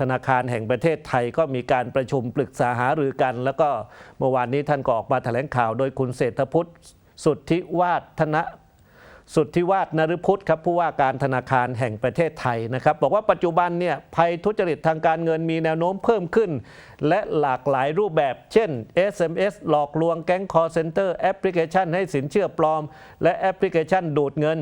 ธนาคารแห่งประเทศไทยก็มีการประชุมปรึกษาหารือกัน แล้วก็เมื่อวานนี้ท่านก็ออกมาแถลงข่าว โดยคุณเศรษฐพุทธสุทธิวาฒนะสุทธิวาฒนฤพุทธครับผู้ว่าการธนาคารแห่งประเทศไทยนะครับ บอกว่าปัจจุบันเนี่ยภัยทุจริตทางการเงินมีแนวโน้มเพิ่มขึ้น และหลากหลายรูปแบบ เช่น SMS หลอกลวงแก๊งคอร์เซนเตอร์แอปพลิเคชันให้สินเชื่อปลอม และแอปพลิเคชันดูดเงิน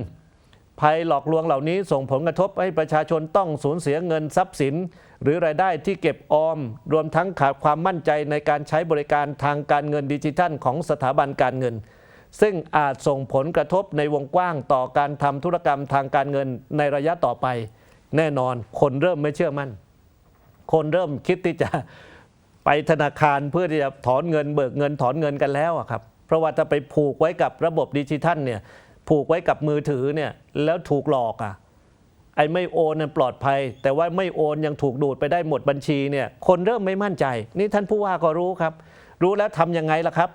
ภัยหลอกลวงเหล่านี้ส่งผลกระทบให้ประชาชนต้องสูญเสียเงินทรัพย์สิน หรือรายได้ที่เก็บออม รวมทั้งขาดความมั่นใจในการใช้บริการทางการเงินดิจิทัลของสถาบันการเงิน ซึ่งอาจส่งผลกระทบในวงกว้างต่อการทำธุรกรรมทางการเงินในระยะต่อไป แน่นอนคนเริ่มไม่เชื่อมั่น คนเริ่มคิดที่จะไปธนาคารเพื่อที่จะถอนเงินเบิกเงินถอนเงินกันแล้วครับ เพราะว่าจะไปผูกไว้กับระบบดิจิทัลเนี่ย ผูกไว้กับมือถือเนี่ยแล้วถูกหลอกอะไอ้ไม่โอนนั้นปลอดภัย แต่ว่าไม่โอนยังถูกดูดไปได้หมดบัญชีเนี่ยคนเริ่มไม่มั่นใจ นี่ท่านผู้ว่าก็รู้ครับ รู้แล้วทำยังไงล่ะครับ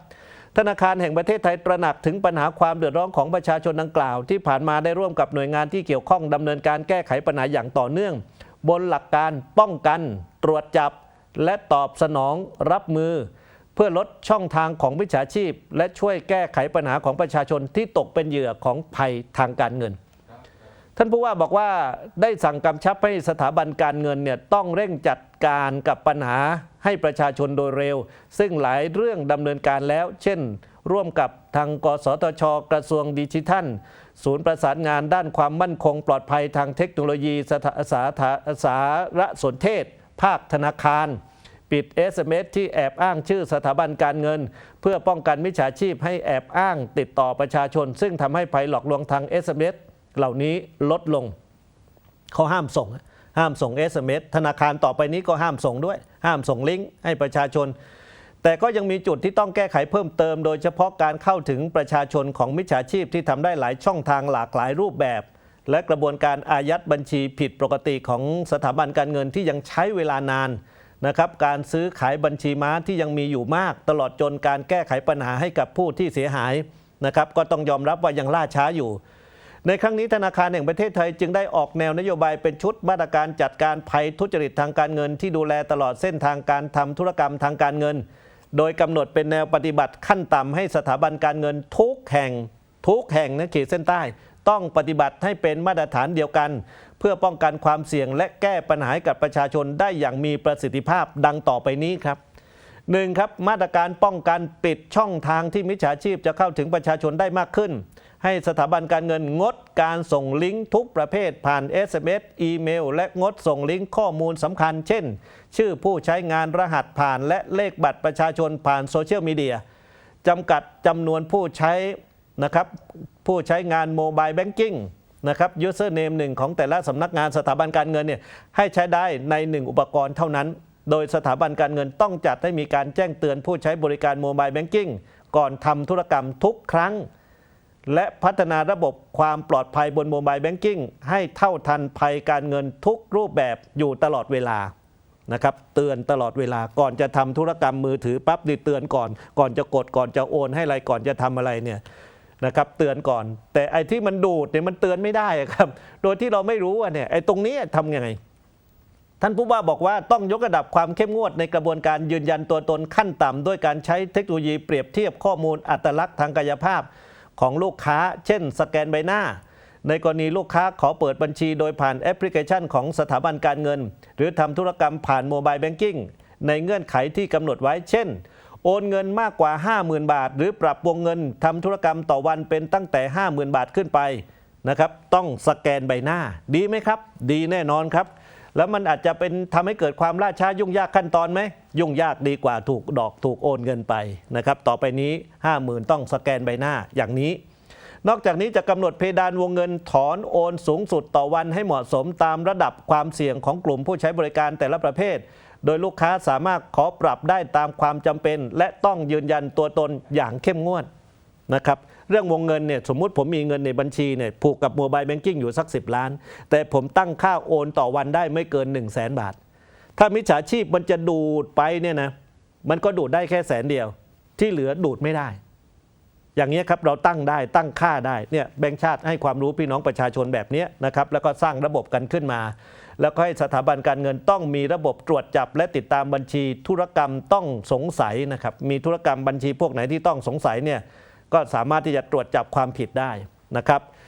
ธนาคารแห่งประเทศไทยตระหนักถึงปัญหาความเดือดร้อนของประชาชนดังกล่าว ที่ผ่านมาได้ร่วมกับหน่วยงานที่เกี่ยวข้องดำเนินการแก้ไขปัญหาอย่างต่อเนื่อง บนหลักการป้องกัน ตรวจจับ และตอบสนองรับมือ เพื่อลดช่องทางของมิจฉาชีพ และช่วยแก้ไขปัญหาของประชาชนที่ตกเป็นเหยื่อของภัยทางการเงิน ท่านผู้ว่าบอกว่าได้สั่งกำชับให้สถาบันการเงินเนี่ยต้องเร่งจัดการกับปัญหาให้ประชาชนโดยเร็ว ซึ่งหลายเรื่องดำเนินการแล้ว เช่น ร่วมกับทางกสทช กระทรวงดิจิทัล ศูนย์ประสานงานด้านความมั่นคงปลอดภัยทางเทคโนโลยีสาสาธาสารสนเทศ ภาคธนาคาร ปิด SMS ที่แอบอ้างชื่อสถาบันการเงิน เพื่อป้องกันมิจฉาชีพให้แอบอ้างติดต่อประชาชน ซึ่งทำให้ภัยหลอกลวงทาง SMS เหล่านี้ลดลง เขาห้ามส่ง ห้ามส่ง SMS ธนาคารต่อไปนี้ก็ห้ามส่งด้วย ห้ามส่งลิงก์ให้ประชาชน แต่ก็ยังมีจุดที่ต้องแก้ไขเพิ่มเติม โดยเฉพาะการเข้าถึงประชาชนของมิจฉาชีพที่ทำได้หลายช่องทางหลากหลายรูปแบบและกระบวนการอายัดบัญชีผิดปกติของสถาบันการเงินที่ยังใช้เวลานาน นะครับการซื้อขายบัญชีม้าที่ยังมีอยู่มาก ตลอดจนการแก้ไขปัญหาให้กับผู้ที่เสียหายนะครับก็ต้องยอมรับว่ายังล่าช้าอยู่ ในครั้งนี้ธนาคารแห่งประเทศไทยจึงได้ออกแนวนโยบายเป็นชุดมาตรการจัดการภัยทุจริตทางการเงิน ที่ดูแลตลอดเส้นทางการทำธุรกรรมทางการเงิน โดยกำหนดเป็นแนวปฏิบัติขั้นต่ำให้สถาบันการเงินทุกแห่ง ทุกแห่งนะขีดเส้นใต้ ต้องปฏิบัติให้เป็นมาตรฐานเดียวกัน เพื่อป้องกันความเสี่ยง และแก้ปัญหาให้กับประชาชนได้อย่างมีประสิทธิภาพดังต่อไปนี้ครับหนึ่งครับมาตรการป้องกันปิดช่องทางที่มิจฉาชีพจะเข้าถึงประชาชนได้มากขึ้น ให้สถาบันการเงินงดการส่งลิงก์ทุกประเภทผ่าน SMS อีเมล และงดส่งลิงก์ข้อมูลสำคัญ เช่น ชื่อผู้ใช้งานรหัสผ่านและเลขบัตรประชาชนผ่านโซเชียลมีเดียจำกัดจำนวนผู้ใช้นะครับผู้ใช้งานโมบายแบงกิ้ง นะครับยูเซอร์เนมหนึ่งของแต่ละสำนักงานสถาบันการเงินเนี่ยให้ใช้ได้ในหนึ่งอุปกรณ์เท่านั้น โดยสถาบันการเงินต้องจัดให้มีการแจ้งเตือนผู้ใช้บริการโมบายแบงกิ้งก่อนทำธุรกรรมทุกครั้ง และพัฒนาระบบความปลอดภัยบนโมบายแบงกิ้งให้เท่าทันภัยการเงินทุกรูปแบบอยู่ตลอดเวลานะครับเตือนตลอดเวลาก่อนจะทำธุรกรรมมือถือปั๊บดีเตือนก่อน ก่อนจะกดก่อนจะโอนให้อะไรก่อนจะทำอะไรเนี่ย นะครับเตือนก่อน แต่ไอ้ที่มันดูดเนี่ยมันเตือนไม่ได้ครับ โดยที่เราไม่รู้อะเนี่ยไอ้ตรงนี้ทำยังไง ท่านผู้ว่าบอกว่าต้องยกระดับความเข้มงวดในกระบวนการยืนยันตัวตนขั้นต่ำด้วยการใช้เทคโนโลยีเปรียบเทียบข้อมูลอัตลักษณ์ทางกายภาพของลูกค้า เช่น สแกนใบหน้า ในกรณีลูกค้าขอเปิดบัญชีโดยผ่านแอปพลิเคชันของสถาบันการเงิน หรือทำธุรกรรมผ่านโมบายแบงกิ้งในเงื่อนไขที่กำหนดไว้เช่น โอนเงินมากกว่า 50,000 บาท หรือปรับวงเงินทำธุรกรรมต่อวันเป็นตั้งแต่ 50,000 บาทขึ้นไปนะครับ ต้องสแกนใบหน้า ดีไหมครับ ดีแน่นอนครับ แล้วมันอาจจะเป็นทำให้เกิดความล่าช้ายุ่งยากขั้นตอนไหม ยุ่งยากดีกว่าถูกดอกถูกโอนเงินไปนะครับ ต่อไปนี้ 50,000 ต้องสแกนใบหน้าอย่างนี้ นอกจากนี้จะกำหนดเพดานวงเงินถอนโอนสูงสุดต่อวันให้เหมาะสมตามระดับความเสี่ยงของกลุ่มผู้ใช้บริการแต่ละประเภท โดยลูกค้าสามารถขอปรับได้ตามความจำเป็น และต้องยืนยันตัวตนอย่างเข้มงวดนะครับเรื่องวงเงินเนี่ยสมมุติผมมีเงินในบัญชีเนี่ยผูกกับโมบายแบงกิ้งอยู่สัก 10 ล้าน แต่ผมตั้งค่าโอนต่อวันได้ไม่เกิน 1 0 0 0 0แสนบาท ถ้ามิจฉาชีพมันจะดูดไปเนี่ยนะมันก็ดูดได้แค่แสนเดียว ที่เหลือดูดไม่ได้ อย่างนี้ครับเราตั้งได้ตั้งค่าได้เนี่ยแบงค์ชาติให้ความรู้พี่น้องประชาชนแบบนี้นะครับแล้วก็สร้างระบบกันขึ้นมา แล้วก็ให้สถาบันการเงินต้องมีระบบตรวจจับ และติดตามบัญชีธุรกรรมต้องสงสัยนะครับมีธุรกรรมบัญชีพวกไหนที่ต้องสงสัยเนี่ยก็สามารถที่จะตรวจจับความผิดได้นะครับ